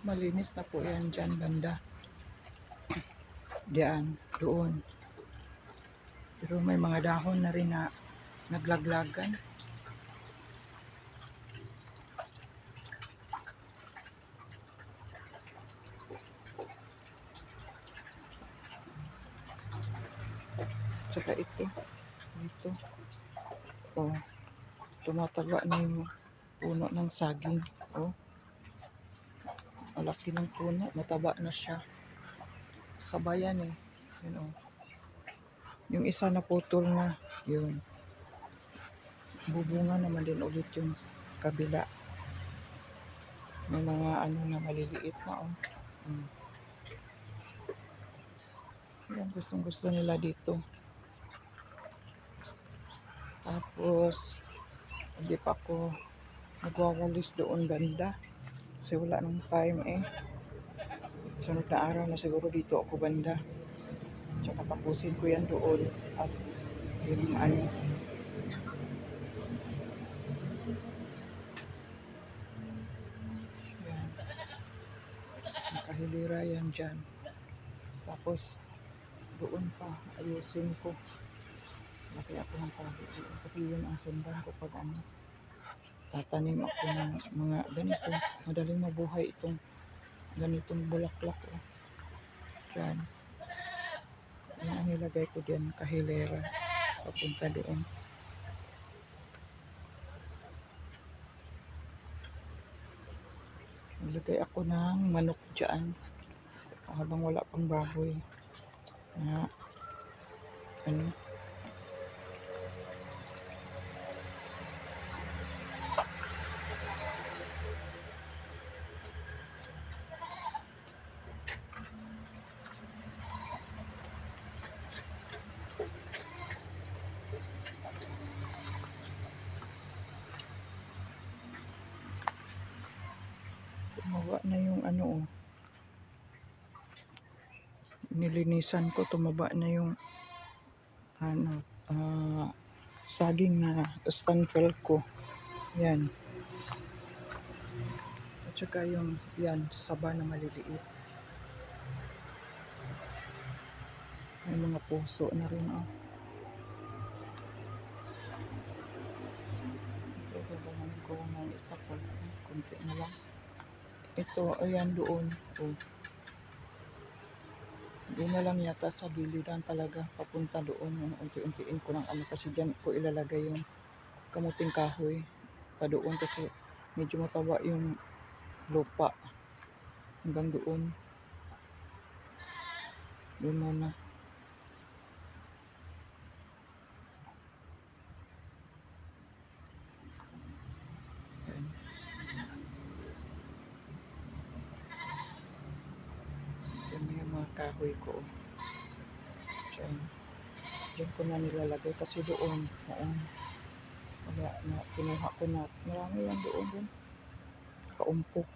Malinis na po yan dyan banda. Diyan, doon. Pero may mga dahon na rin na naglaglagan. Tsaka ito. Ito. Oh. Tumataba na yung puno ng saging. Oh. Malaki ng puno. Mataba na siya. Sabayan eh. Yun oh. Yung isa na putol na. Yun. Bubunga naman din ulit yung kabila. May mga ano na maliliit na oh. Hmm. Yan gustong gusto nila dito. Tapos, hindi pa ako nagwawalis doon banda. Kasi wala nang time eh. Sunod na araw na siguro dito ako banda. Tsaka tapusin ko yan doon. At yung ano. Yan. Nakahilira yan dyan. Tapos, doon pa, ayusin ko. Laki ako ng doon. Kasi yun ang sundan ko pag ano. Tatanim ako ng mga ganito. Madaling mabuhay itong ganitong bulaklak. Oh. Yan. Yan ang nilagay ko dyan, kahilera. Papunta doon. Nilagay ako ng manok dyan. Habang wala pang baboy. Na, ano, oh. Nilinisan ko, tumaba na yung ano, ah, saging na stanfel ko. Yan. At saka yung, yan, saba na maliliit. May mga puso na rin oh. Ito, gagawin ko ng isa ko. Kunti na lang. Ito, ayan doon. Oh. Doon na lang yata sa giliran talaga papunta doon. Yung Unti-untiin ko ng ano kasi dyan ko ilalagay yung kamuting kahoy. Pa doon kasi medyo mataba yung lupa. Hanggang doon. Doon muna. Ayan. Yan yung mga kahoy ko. Diyan. Diyan ko na nilalagay kasi doon. Noon. Wala na. Kinuha ko na. Marami yan doon din. Kaumpok.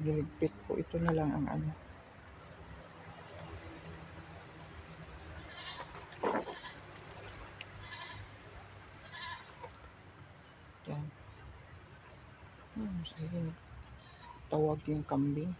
Niligpit ko. Ito na lang ang ano. Yan. Hmm, sige. Tawag yung kambing.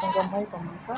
Ang gamay, pamangka.